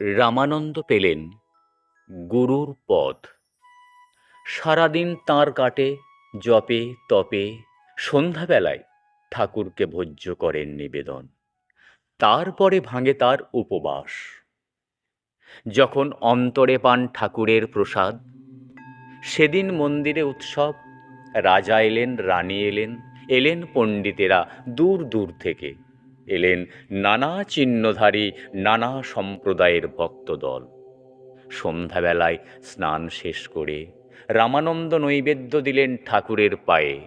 রামানন্দ পেলেন গুরুর পথ সারাদিন তাঁর কাটে, জপে, তপে, সন্ধ্যাবেলায় ঠাকুরকে ভোজ্য করেন নিবেদন। তারপরে ভাঙে তার উপবাস। যখন অন্তরে পান ঠাকুরের প্রসাদ, সেদিন মন্দিরে উৎসব, রাজা এলেন, রানী এলেন এলেন পণ্ডিতেরা দূর দূর থেকে। এলেন নানা চিহ্নধারী, নানা সম্প্রদায়ের ভক্তদল। সন্ধ্যাবেলায় স্নান শেষ করে রামানন্দ নৈবেদ্য দিলেন ঠাকুরের পায়ে।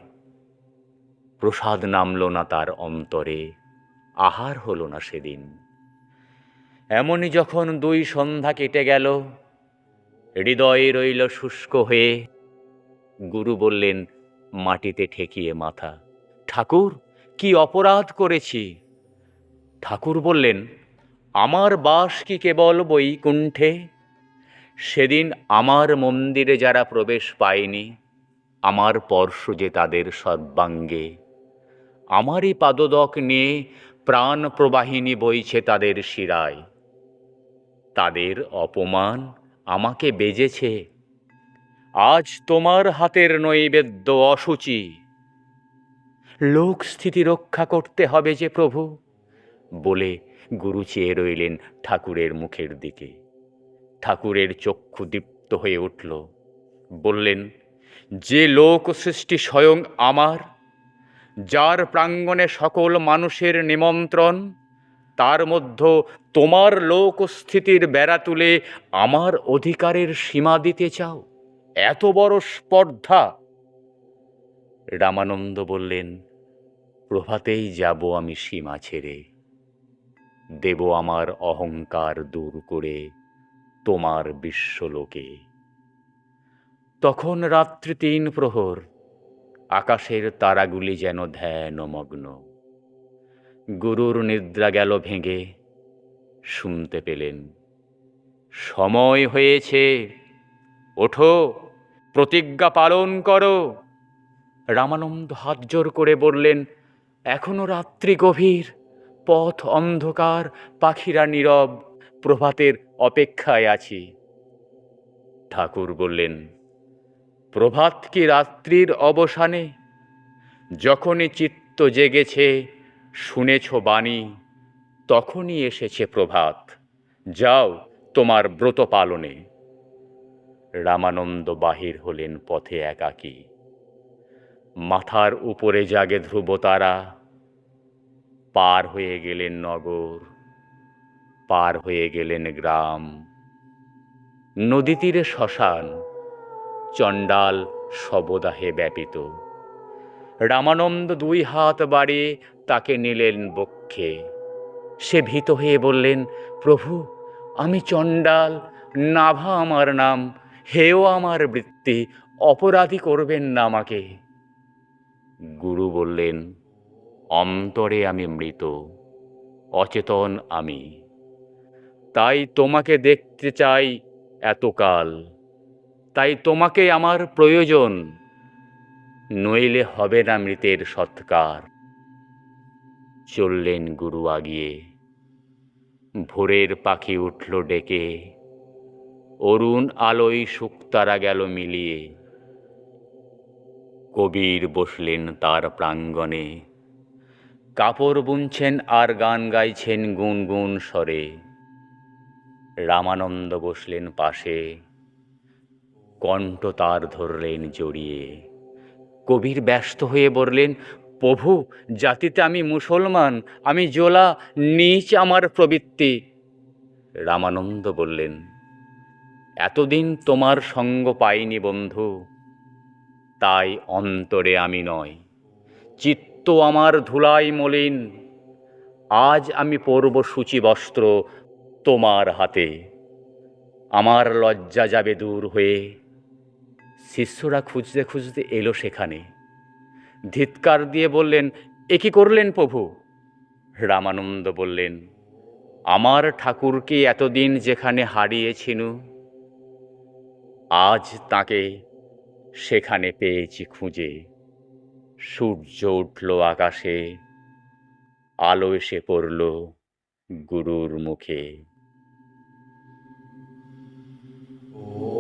প্রসাদ নামল না তার অন্তরে, আহার হল না সেদিন। এমনই যখন দুই সন্ধ্যা কেটে গেল, হৃদয়ে রইল শুষ্ক হয়ে। গুরু বললেন, মাটিতে ঠেকিয়ে মাথা। ঠাকুর, কি অপরাধ করেছি? ঠাকুর বললেন, আমার বাস কি কেবল বৈকুণ্ঠে? সেদিন আমার মন্দিরে যারা প্রবেশ পায়নি, আমার পরশ যে তাদের সর্বাঙ্গে। আমারই পাদদক নিয়ে প্রাণ প্রবাহিনী বইছে তাদের শিরায়। তাদের অপমান আমাকে বেজেছে। আজ তোমার হাতের নৈবেদ্য অসুচি লোক স্থিতি রক্ষা করতে হবে যে প্রভু। বলে গুরু চেয়ে রইলেন ঠাকুরের মুখের দিকে। ঠাকুরের চক্ষু দীপ্ত হয়ে উঠল। বললেন, যে লোক সৃষ্টি স্বয়ং আমার, যার প্রাঙ্গণে সকল মানুষের নিমন্ত্রণ, তার মধ্যে তোমার লোক স্থিতির বেড়া তুলে আমার অধিকারের সীমা দিতে চাও, এত বড় স্পর্ধা? রামানন্দ বললেন, প্রভাতেই যাব আমি সীমা ছেড়ে। দেব আমার অহংকার দূর করে তোমার বিশ্বলোকে। তখন রাত্রি তিন প্রহর, আকাশের তারাগুলি যেন ধ্যানমগ্ন। গুরুর নিদ্রা গেল ভেঙে, শুনতে পেলেন, সময় হয়েছে, ওঠো, প্রতিজ্ঞা পালন করো। রামানন্দ হাত জোর করে বললেন, এখনও রাত্রি গভীর পথ অন্ধকার, পাখিরা নীরব, প্রভাতের অপেক্ষায় আছি। ঠাকুর বললেন, প্রভাত কি রাত্রির অবসানে? যখনই চিত্ত জেগেছে, শুনেছ বাণী, তখনই এসেছে প্রভাত, যাও তোমার ব্রত পালনে। রামানন্দ বাহির হলেন পথে একাকী। মাথার উপরে জাগে ধ্রুবতারা পার হয়ে গেলেন নগর, পার হয়ে গেলেন গ্রাম। নদী তীরে শ্মশান, চণ্ডাল শবদাহে ব্যাপিত। রামানন্দ দুই হাত বাড়িয়ে তাকে নিলেন বক্ষে। সে ভীত হয়ে বললেন, প্রভু, আমি চণ্ডাল, নাভা আমার নাম হেও আমার বৃত্তি, অপরাধী করবেন না আমাকে। গুরু বললেন অন্তরে আমি মৃত, অচেতন আমি। তাই তোমাকে দেখতে চাই এতকাল। তাই তোমাকে আমার প্রয়োজন, নইলে হবে না মৃতের সৎকার। চললেন গুরু আগিয়ে, ভোরের পাখি উঠল ডেকে, অরুণ আলোয় শুকতারা গেল মিলিয়ে। কবির বসলেন তার প্রাঙ্গণে কাপড় বুনছেন আর গান গাইছেন গুনগুন স্বরে। রামানন্দ বসলেন পাশে, কণ্ঠ তার ধরলেন জড়িয়ে। কবির ব্যস্ত হয়ে বললেন, প্রভু, জাতিতে আমি মুসলমান, আমি জোলা, নিচ আমার প্রবৃত্তি। রামানন্দ বললেন, এতদিন তোমার সঙ্গ পাইনি বন্ধু, তাই অন্তরে আমি নয়, চিত্ত আমার ধুলাই মলিন। আজ আমি পরব সূচি বস্ত্র তোমার হাতে। আমার লজ্জা যাবে দূর হয়ে। শিষ্যরা খুঁজতে খুঁজতে এলো সেখানে। ধিৎকার দিয়ে বললেন, এ কি করলেন প্রভু? রামানন্দ বললেন, আমার ঠাকুরকে এতদিন যেখানে হারিয়েছিনু, আজ তাকে সেখানে পেয়েছি খুঁজে। সূর্য উঠল আকাশে আলো এসে পড়ল গুরুর মুখে। ও